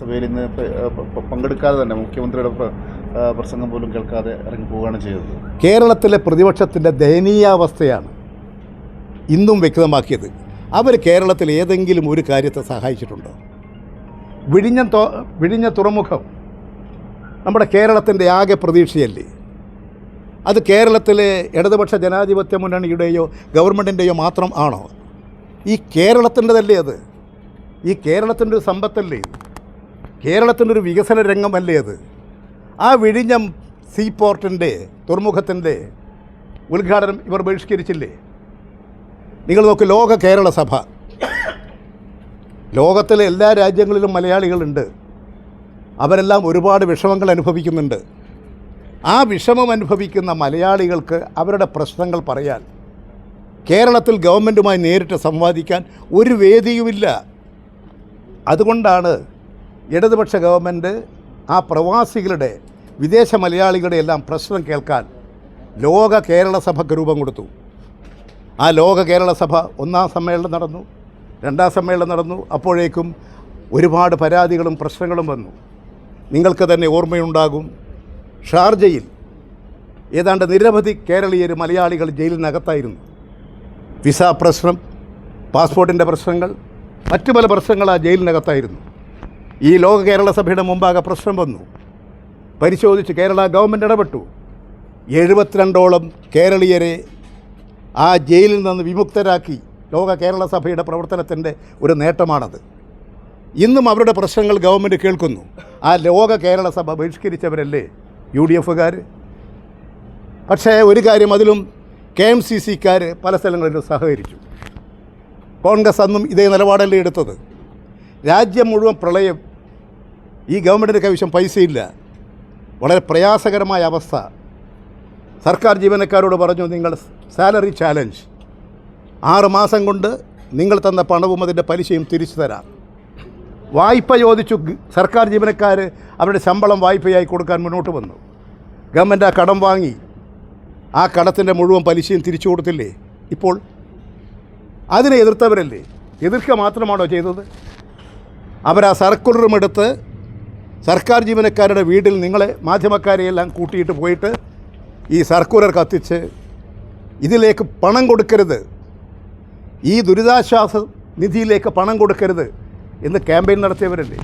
സഭയിൽ ഇന്ന് പങ്കെടുക്കാതെ തന്നെ മുഖ്യമന്ത്രിയുടെ പ്രസംഗം പോലും കേൾക്കാതെ ഇറങ്ങി പോവുകയാണ് ചെയ്തത്. കേരളത്തിലെ പ്രതിപക്ഷത്തിന്റെ ദയനീയാവസ്ഥയാണ് ഇന്നും വ്യക്തമാക്കിയത്. അവർ കേരളത്തിൽ ഏതെങ്കിലും ഒരു കാര്യത്തെ സഹായിച്ചിട്ടുണ്ടോ? വിഴിഞ്ഞ വിഴിഞ്ഞ തുറമുഖം നമ്മുടെ കേരളത്തിന്റെ ആകെ പ്രതീക്ഷയല്ലേ? അത് കേരളത്തിലെ ഇടതുപക്ഷ ജനാധിപത്യ മുന്നണിയുടെയോ ഗവൺമെന്റിന്റെയോ മാത്രം ആണോ? ഈ കേരളത്തിന്റെതല്ലേ അത്? ഈ കേരളത്തിന്റെ ഒരു സമ്പത്തല്ലേ ഇത്? കേരളത്തിന്റെ ഒരു വികസന രംഗമല്ലേ അത്? ആ വിഴിഞ്ഞം സീ പോർട്ടിന്റെ തുറമുഖത്തിന്റെ ഉദ്ഘാടനം ഇവർ ബഹിഷ്കരിച്ചില്ലേ? നിങ്ങൾ നോക്ക് ലോക കേരള സഭ. ലോകത്തിലെ എല്ലാ രാജ്യങ്ങളിലും മലയാളികളുണ്ട്. അവരെല്ലാം ഒരുപാട് വിഷമങ്ങൾ അനുഭവിക്കുന്നുണ്ട്. ആ വിഷമം അനുഭവിക്കുന്ന മലയാളികൾക്ക് അവരുടെ പ്രശ്നങ്ങൾ പറയാൻ കേരളത്തിൽ ഗവൺമെന്റുമായി നേരിട്ട് സംവാദിക്കാൻ ഒരു വേദിയുമില്ല. അതുകൊണ്ടാണ് ഇടതുപക്ഷ ഗവൺമെന്റ് ആ പ്രവാസികളുടെ വിദേശ മലയാളികളുടെ എല്ലാം പ്രശ്നം കേൾക്കാൻ ലോക കേരള സഭയ്ക്ക് രൂപം കൊടുത്തു. ആ ലോക കേരള സഭ ഒന്നാം സമ്മേളനം നടന്നു രണ്ടാം സമ്മേളനം നടന്നു അപ്പോഴേക്കും ഒരുപാട് പരാതികളും പ്രശ്നങ്ങളും വന്നു. നിങ്ങൾക്ക് തന്നെ ഓർമ്മയുണ്ടാകും ഷാർജയിൽ ഏതാണ്ട് നിരവധി കേരളീയർ മലയാളികൾ ജയിലിനകത്തായിരുന്നു. വിസ പ്രശ്നം പാസ്പോർട്ടിന്റെ പ്രശ്നങ്ങൾ മറ്റു പല പ്രശ്നങ്ങൾ ആ ജയിലിനകത്തായിരുന്നു. ഈ ലോക കേരള സഭയുടെ മുമ്പാകെ പ്രശ്നം വന്നു. പരിശോധിച്ച് കേരള ഗവൺമെന്റ് ഇടപെട്ടു. എഴുപത്തിരണ്ടോളം കേരളീയരെ ആ ജയിലിൽ നിന്ന് വിമുക്തരാക്കി ലോക കേരള സഭയുടെ പ്രവർത്തനത്തിന്റെ ഒരു നേട്ടമാണത്. ഇന്നും അവരുടെ പ്രശ്നങ്ങൾ ഗവൺമെന്റ് കേൾക്കുന്നു. ആ ലോക കേരള സഭ ബഹിഷ്കരിച്ചവരല്ലേ യു ഡി എഫുകാർ പക്ഷേ ഒരു കാര്യം അതിലും കെ എം സി സിക്കാർ പല സ്ഥലങ്ങളിലും സഹകരിച്ചു. കോൺഗ്രസ് അന്നും ഇതേ നിലപാടല്ലേ എടുത്തത്. രാജ്യം മുഴുവൻ പ്രളയം ഈ ഗവൺമെന്റിന്റെ കൈവശം പൈസയില്ല. വളരെ പ്രയാസകരമായ അവസ്ഥ. സർക്കാർ ജീവനക്കാരോട് പറഞ്ഞു നിങ്ങൾ സാലറി ചാലഞ്ച്. ആറ് മാസം കൊണ്ട് നിങ്ങൾ തന്ന പണവും അതിന്റെ പലിശയും തിരിച്ചു തരാം. വായ്പ ചോദിച്ചു സർക്കാർ ജീവനക്കാർ അവരുടെ ശമ്പളം വായ്പയായി കൊടുക്കാൻ മുന്നോട്ട് വന്നു. ഗവൺമെന്റ് ആ കടം വാങ്ങി. ആ കടത്തിന്റെ മുഴുവൻ പലിശയും തിരിച്ചു കൊടുത്തില്ലേ? ഇപ്പോൾ അതിനെ എതിർത്തവരല്ലേ? എതിർക്കുക മാത്രമാണോ ചെയ്തത്? അവർ ആ സർക്കുലറും എടുത്ത് സർക്കാർ ജീവനക്കാരുടെ വീട്ടിൽ നിങ്ങളെ മാധ്യമക്കാരെയെല്ലാം കൂട്ടിയിട്ട് പോയിട്ട് ഈ സർക്കുലർ കത്തിച്ച് ഇതിലേക്ക് പണം കൊടുക്കരുത്. ഈ ദുരിതാശ്വാസ നിധിയിലേക്ക് പണം കൊടുക്കരുത് എന്ന് ക്യാമ്പയിൻ നടത്തിയവരല്ലേ?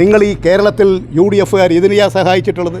നിങ്ങൾ ഈ കേരളത്തിൽ യു ഡി എഫുകാർ ഇതിനെയാ സഹായിച്ചിട്ടുള്ളത്?